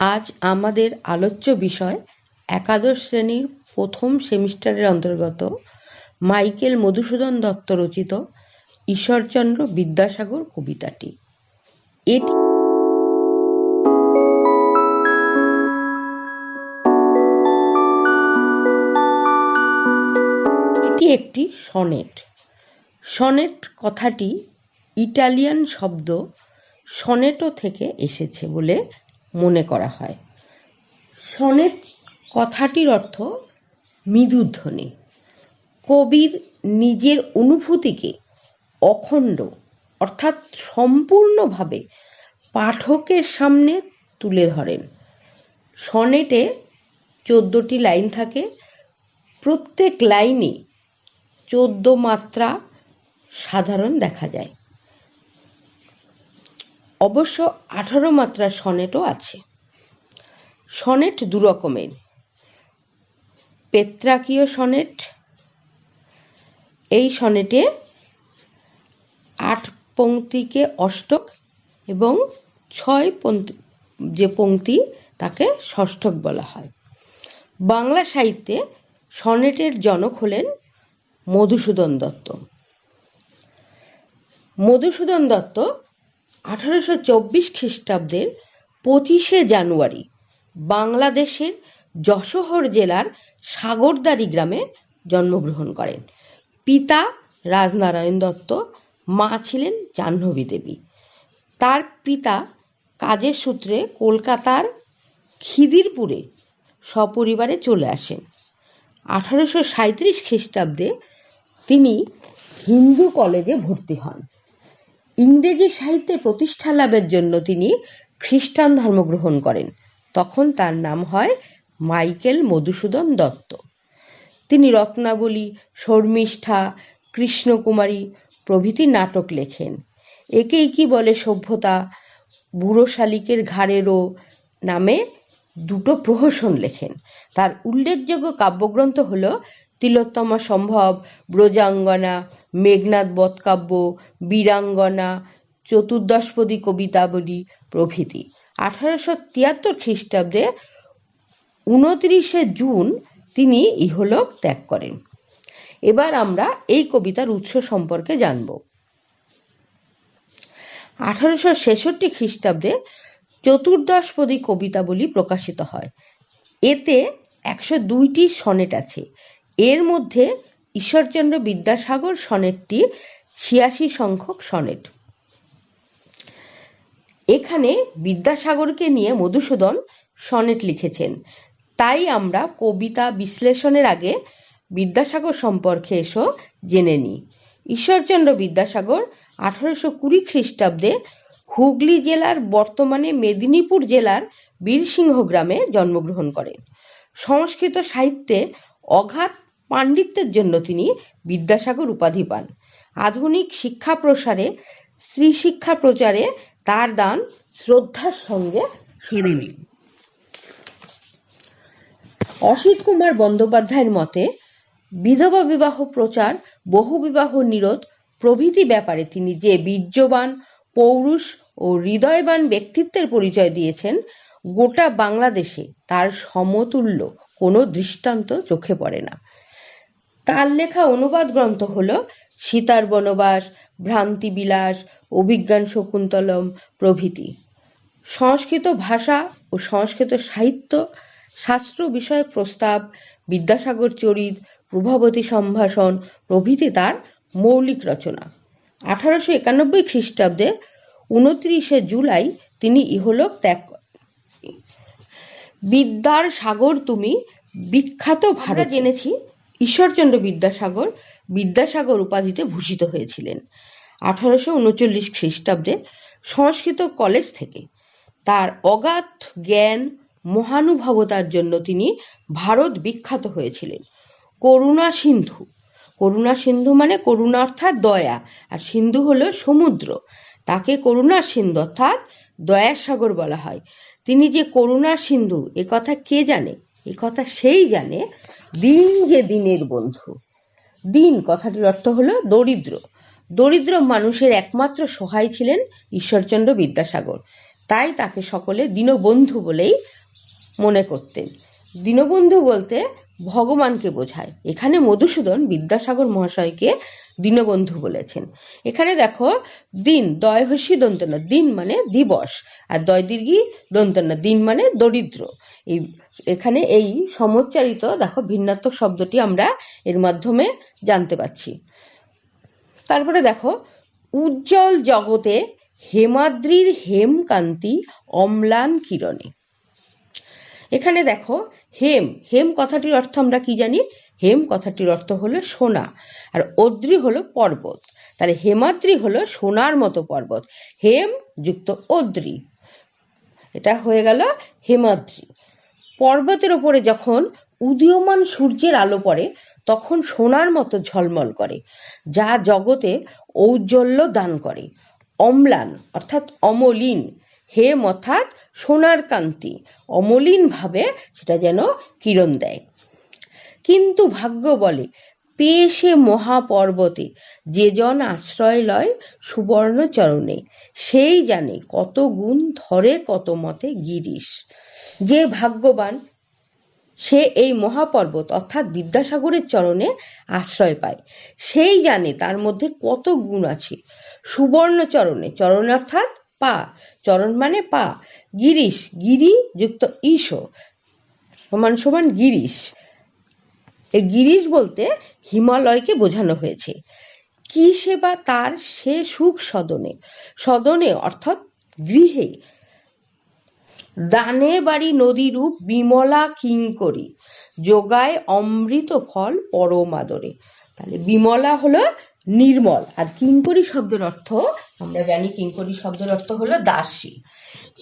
আজ আমাদের আলোচ্য বিষয় একাদশ শ্রেণির প্রথম সেমিস্টারের অন্তর্গত মাইকেল মধুসূদন দত্ত রচিত ঈশ্বরচন্দ্র বিদ্যাসাগর কবিতাটি। এটি এটি একটি সনেট। সনেট কথাটি ইটালিয়ান শব্দ সনেটো থেকে এসেছে বলে মনে করা হয়। সনেট কথাটির অর্থ মৃদুধ্বনি। কবির নিজের অনুভূতিকে অখণ্ড, অর্থাৎ সম্পূর্ণভাবে পাঠকের সামনে তুলে ধরেন। সনেটে চোদ্দোটি লাইন থাকে। প্রত্যেক লাইনে চোদ্দ মাত্রা সাধারণ দেখা যায়। অবশ্য আঠারো মাত্রার সনেটও আছে। সনেট দু রকমের পেত্রাকীয় সনেট, এই সনেটে আট পংক্তিকে অষ্টক এবং ছয় পংক্তি, যে পংক্তি তাকে ষষ্ঠক বলা হয়। বাংলা সাহিত্যে সনেটের জনক হলেন মধুসূদন দত্ত। মধুসূদন দত্ত আঠারোশো চব্বিশ খ্রিস্টাব্দের পঁচিশে জানুয়ারি বাংলাদেশের যশোহর জেলার সাগরদারি গ্রামে জন্মগ্রহণ করেন। পিতা রাজনারায়ণ দত্ত, মা ছিলেন জাহ্নবী দেবী। তার পিতা কাজের সূত্রে কলকাতার খিদিরপুরে সপরিবারে চলে আসেন। আঠারোশো সাঁত্রিশ খ্রিস্টাব্দে তিনি হিন্দু কলেজে ভর্তি হন। ইংরেজি সাহিত্যে প্রতিষ্ঠা লাভের জন্য তিনি খ্রিস্টান ধর্ম গ্রহণ করেন। তখন তার নাম হয় মাইকেল মধুসূদন দত্ত। তিনি রত্নাবলী, শর্মিষ্ঠা, কৃষ্ণকুমারী প্রভৃতি নাটক লেখেন। একেই কি বলে সভ্যতা? বুড়ো শালিকের ঘাড়েরও নামে দুটো প্রহসন লেখেন। তার উল্লেখযোগ্য কাব্যগ্রন্থ হল তিলোত্তমা সম্ভব, ব্রজাঙ্গনা মেঘনাথ বধকাব্য বীরাঙ্গনা, চতুর্দশপদী কবিতাবলী প্রভৃতি। আঠারোশো তিয়াত্তর খ্রিস্টাব্দে উনত্রিশে জুন তিনি ইহলোক ত্যাগ করেন। এবার আমরা এই কবিতার উৎস সম্পর্কে জানব। আঠারোশো ছেষট্টি খ্রিস্টাব্দে চতুর্দশপদী কবিতাবলী প্রকাশিত হয়। এতে একশো দুইটি সনেট আছে। এর মধ্যে ঈশ্বরচন্দ্র বিদ্যাসাগর সনেটটি ছিয়াশি সংখ্যক সনেট। এখানে বিদ্যাসাগরকে নিয়ে মধুসূদন সনেট লিখেছেন। তাই আমরা কবিতা বিশ্লেষণের আগে বিদ্যাসাগর সম্পর্কে এসো জেনে নিই। ঈশ্বরচন্দ্র বিদ্যাসাগর আঠারোশো কুড়ি খ্রিস্টাব্দে হুগলি জেলার বর্তমানে মেদিনীপুর জেলার বীরসিংহ গ্রামে জন্মগ্রহণ করেন। সংস্কৃত সাহিত্যে অগাধ পাণ্ডিত্যের জন্য তিনি বিদ্যাসাগর উপাধি পান। আধুনিক শিক্ষা প্রসারে, স্ত্রী শিক্ষা প্রচারে তার দান শ্রদ্ধার সঙ্গে স্মরণীয় অসিত কুমার বন্দ্যোপাধ্যায়ের মতে, বিধবা বিবাহ প্রচার, বহু বিবাহ নিরোধ প্রভৃতি ব্যাপারে তিনি যে বীর্যবান, পৌরুষ ও হৃদয়বান ব্যক্তিত্বের পরিচয় দিয়েছেন, গোটা বাংলাদেশে তার সমতুল্য কোনো দৃষ্টান্ত চোখে পড়ে না। তার লেখা অনুবাদ গ্রন্থ হল সীতার বনবাস, ভ্রান্তিবিলাস, অভিজ্ঞান শকুন্তলম প্রভৃতি। সংস্কৃত ভাষা ও সংস্কৃত সাহিত্য, শাস্ত্র বিষয়ক প্রস্তাব, বিদ্যাসাগর চরিত, প্রভাবতী সম্ভাষণ প্রভৃতি তার মৌলিক রচনা। আঠারোশো একানব্বই খ্রিস্টাব্দে উনত্রিশে জুলাই তিনি ইহলোক ত্যাগ বিদ্যার সাগর তুমি বিখ্যাত ভাড়া জেনেছি ঈশ্বরচন্দ্র বিদ্যাসাগর বিদ্যাসাগর উপাধিতে ভূষিত হয়েছিলেন আঠারোশো উনচল্লিশ খ্রিস্টাব্দে সংস্কৃত কলেজ থেকে। তার অগাধ জ্ঞান মহানুভবতার জন্য তিনি ভারত বিখ্যাত হয়েছিলেন। করুণা সিন্ধু। করুণা সিন্ধু মানে করুণা অর্থাৎ দয়া আর সিন্ধু হলো সমুদ্র। তাকে করুণা সিন্ধু অর্থাৎ দয়ার সাগর বলা হয়। তিনি যে করুণা সিন্ধু, এ কথা কে জানে? এ কথা সেই জানে দিন যে দিনের বন্ধু। দিন, কথাটির অর্থ হলো দরিদ্র। দরিদ্র মানুষের একমাত্র সহায় ছিলেন ঈশ্বরচন্দ্র বিদ্যাসাগর। তাই তাকে সকলে দীনবন্ধু বলেই মনে করতেন। দীনবন্ধু বলতে ভগবানকে বোঝায়। এখানে মধুসূদন বিদ্যাসাগর মহাশয়কে দীনবন্ধু বলেছেন। এখানে দেখো, দিন দয়হসী দন্তন্য, দিন মানে দিবস, আর দয় দীর্ঘি দন্তন্য, দিন মানে দরিদ্র। এই এখানে এই সমচ্চারিত দেখো ভিন্নাত্মক শব্দটি আমরা এর মাধ্যমে জানতে পারছি। তারপরে দেখো, উজ্জ্বল জগতে হেমাদ্রির হেমকান্তি অম্লান কিরণে। এখানে দেখো হেম হেম কথাটির অর্থ আমরা কি জানি? হেম কথাটির অর্থ হলো সোনা। আর অদ্রি হলো পর্বত। তাহলে হেমাদ্রি হলো সোনার মতো পর্বত। হেম যুক্ত অদ্রি। এটা হয়ে গেল হেমাদ্রি। পর্বতের ওপরে যখন উদীয়মান সূর্যের আলো পড়ে, তখন সোনার মতো ঝলমল করে, যা জগতে ঔজ্জ্বল্য দান করে। অম্লান, অর্থাৎ অমলিন। হেম অর্থাৎ সোনার কান্তি। অমলিন ভাবে সেটা যেন কিরণ দেয়। কিন্তু ভাগ্য বলে, পেয়ে সে মহাপর্বতে, যে জন আশ্রয় লয় সুবর্ণ চরণে সেই জানে কত গুণ ধরে কত মতে গিরিশ। যে ভাগ্যবান, সে এই মহাপর্বত, অর্থাৎ বিদ্যাসাগরের চরণে আশ্রয় পায়, সেই জানে তার মধ্যে কত গুণ আছে। সুবর্ণ চরণে চরণ অর্থাৎ পা, চরণ মানে পা। গিরিশ, গিরি যুক্ত ঈশ। সমান সমান গিরিশ। এই গিরিশ বলতে হিমালয়কে বোঝানো হয়েছে। কি সেবা তার সে সুখ সদনে। সদনে অর্থাৎ গৃহে। দানে বাড়ি নদী রূপ বিমলা কিঙ্করি যোগায় অমৃত ফল পরম আদরে। তাহলে বিমলা হলো নির্মল। আর কিঙ্করি শব্দের অর্থ, আমরা জানি কিঙ্করি শব্দের অর্থ হলো দাসী।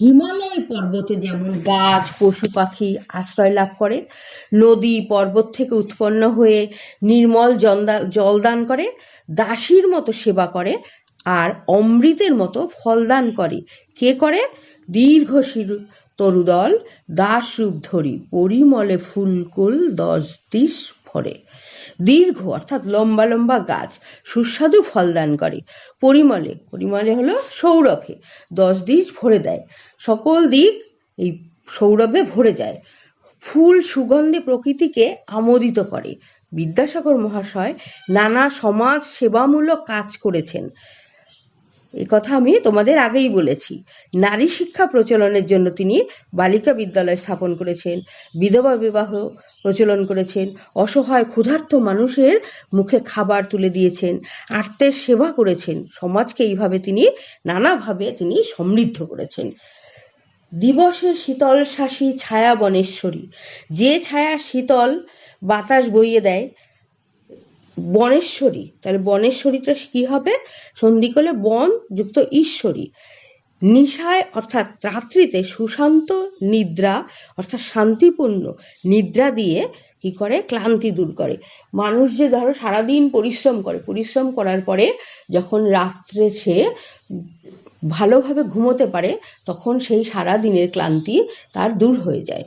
হিমালয় পর্বতে যেমন গাছ, পশু পাখি আশ্রয় লাভ করে, নদী পর্বত থেকে উৎপন্ন হয়ে নির্মল জলদা- জলদান করে, দাসীর মতো সেবা করে, আর অমৃতের মতো ফলদান করে। কে করে? দীর্ঘ শির, তরুদল দাস রূপ ধরি, পরিমলে ফুলকুল দশ দিশ ভরে দীর্ঘ, অর্থাৎ লম্বা লম্বা গাছ সুস্বাদু ফলদান করে। পরিমলে পরিমলে হলো সৌরভে, দশ দিক ভরে দেয়। সকল দিক এই সৌরভে ভরে যায়। ফুল সুগন্ধে প্রকৃতিকে আমোদিত করে। বিদ্যাসাগর মহাশয় নানা সমাজ সেবামূলক কাজ করেছেন। এই কথা আমি তোমাদের আগেই বলেছি। নারী শিক্ষা প্রচলনের জন্য তিনি বালিকা বিদ্যালয় স্থাপন করেছেন, বিধবা বিবাহ প্রচলন করেছেন, অসহায় ক্ষুধার্ত মানুষের মুখে খাবার তুলে দিয়েছেন, আর্তের সেবা করেছেন। সমাজকে এইভাবে তিনি নানাভাবে তিনি সমৃদ্ধ করেছেন। দিবসে শীতল শাসী ছায়া বনেশ্বরী। যে ছায়া শীতল বাতাস বইয়ে দেয় বনেশ্বরী। তাহলে বনেশ্বরীটা কি হবে? সন্ধিকলে বন যুক্ত ঈশ্বরী। নিশায় অর্থাৎ রাত্রিতে সুশান্ত নিদ্রা অর্থাৎ শান্তিপূর্ণ নিদ্রা দিয়ে কি করে? ক্লান্তি দূর করে। মানুষ যে ধরো সারাদিন পরিশ্রম করে, পরিশ্রম করার পরে যখন রাত্রে সে ভালোভাবে ঘুমোতে পারে, তখন সেই সারা দিনের ক্লান্তি তার দূর হয়ে যায়।